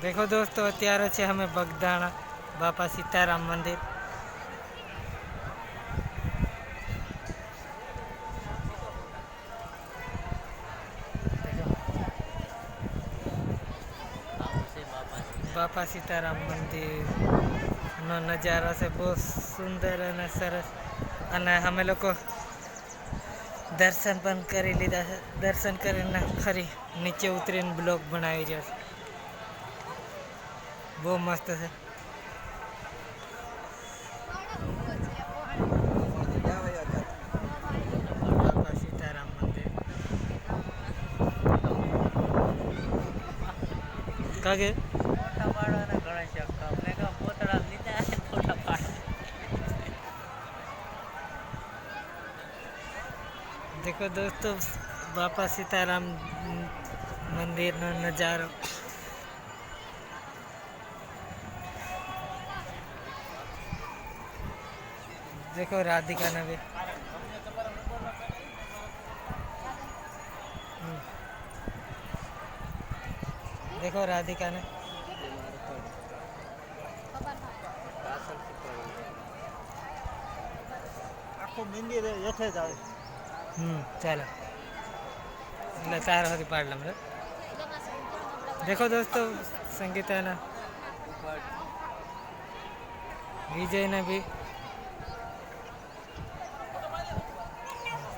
દેખો દોસ્તો અત્યારે છે અમે બગદાણા બાપા સીતારામ મંદિર બાપા સીતારામ મંદિર નો નજારો છે બહુ સુંદર અને સરસ અને અમે લોકો દર્શન પણ કરી લીધા છે દર્શન કરીને ફરી નીચે ઉતરીને બ્લોગ બનાવી રહ્યો છે બહુ મસ્ત છે બાપા સીતારામ મંદિર કાગે ફોટા પાડવાના ઘણા શોખ મેં કહા પોતળા લીધા છે ફોટા પાડ देखो दोस्तों बापा सीताराम मंदिर નો નજારો देखो राधिका ने भी हम्म। देखो राधिका ने આખું મંદિર હેઠે જ આવે હમ ચાલો એટલે તાર સુધી પાડલામ રે દેખો દોસ્તો સંગીતાના વિજયને બી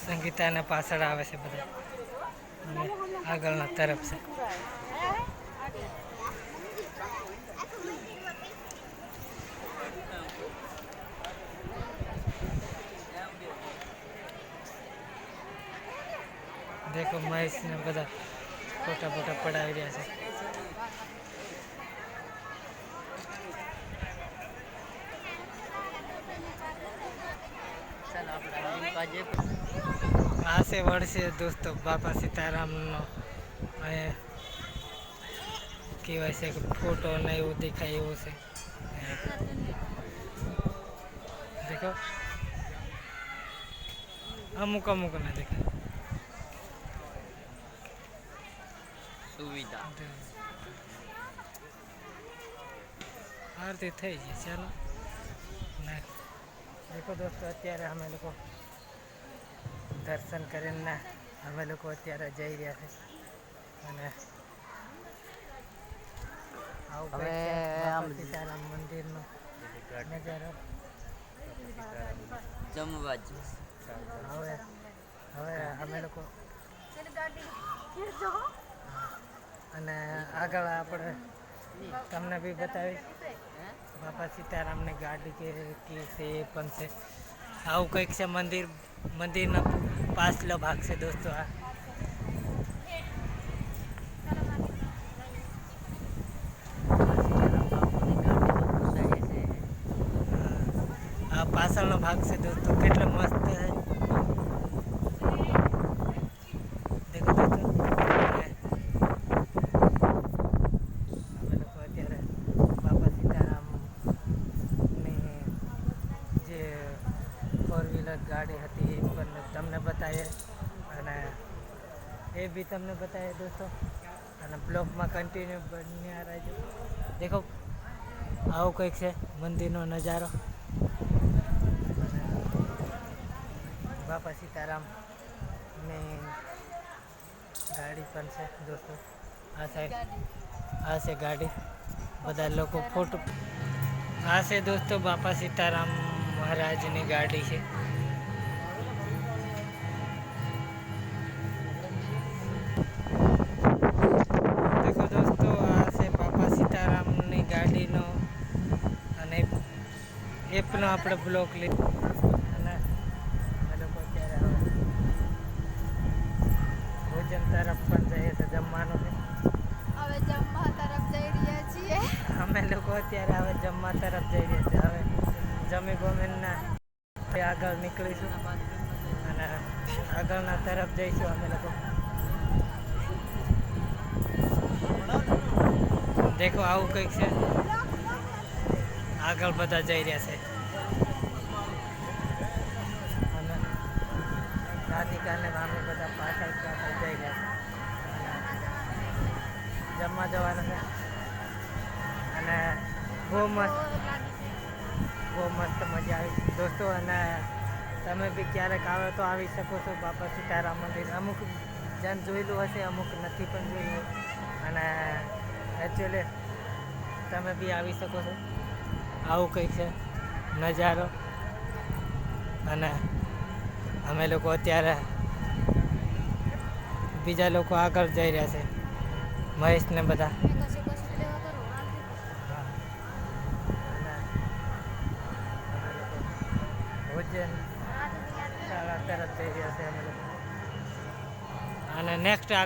સંગીતાને પાછળ આવે છે બધા અને આગળના તરફ છે દેખો મહેશ ને બધા ફોટા ફોટા પડાવી રહ્યા છે ચાલ આપણે હરીફ આજે આ છે વળશે દોસ્તો બાપા સીતારામનો અહીંયા કહેવાય છે કે ફોટો ને એવું દેખાય એવું છે દેખો અમુક અમુક ને દેખાય સુવિધા આરતી થઈ ગઈ ચાલો ને દેખો દોસ્તો અત્યારે અમે લોકો દર્શન કરીને અમે લોકો અત્યારે જઈ રહ્યા છે. અને હવે સીતારામ મંદિરનો નજારો. જમવા હવે હવે અમે લોકો અને આગળ આપણે તમને બી બતાવી બાપા સીતારામની ગાડી કે કે છે એ પણ છે. આવું કંઈક છે મંદિર મંદિરનો પાછલો ભાગ છે દોસ્તો આ. આ પાછળનો ભાગ છે દોસ્તો. કેટલો મસ્ત છે દેખો દોસ્તો અને અમે લોકો અત્યારે બાપા સીતારામની જે ફોર વ્હીલર ગાડી હતી એ પણ તમને બતાવીએ. અને એ બી તમને બતાવીએ દોસ્તો. અને બ્લોગમાં કન્ટિન્યુ બન્યા રહેજો. દેખો, આવું કંઈક છે, મંદિરનો નજારો. બાપા સીતારામની ગાડી પણ છે દોસ્તો. આ સાઈડ આ છે ગાડી. બધા લોકો ફોટો આ છે દોસ્તો બાપા સીતારામ મહારાજની ગાડી છે. એપનો આપણે બ્લોક લઈ ભોજન તરફ પણ જઈએ છે જમવાનું હવે જમવા તરફ જઈ રહ્યા છીએ. અમે લોકો અત્યારે હવે જમવા તરફ જઈ રહ્યા છીએ. હવે જમી ગોમેનના આગળ નીકળીશું. અને આગળના તરફ જઈશું અમે લોકો. દેખો આવું કંઈક છે. આગળ બધા જઈ રહ્યા છે. રાધિકાને અમે બધા પાછળ પાછળ જઈ રહ્યા છે. જમવા જવાના છે. અને બહુ મસ્ત બહુ મસ્ત મજા આવી. દોસ્તો, અને તમે બી ક્યારેક આવે તો આવી શકો છો બાપા સીતારામ મંદિર. અમુક જન જોયેલું હશે, અમુક નથી પણ જોયેલું. અને એકચ્યુઅલી તમે બી આવી શકો છો. આવું કંઈક છે? નજારો? અને અમે લોકો અત્યારે બીજા લોકો આગળ જઈ રહ્યા છે. મહેશને બધા. શાળા તરફ જઈ રહ્યા છે અમે અને નેક્સ્ટ આ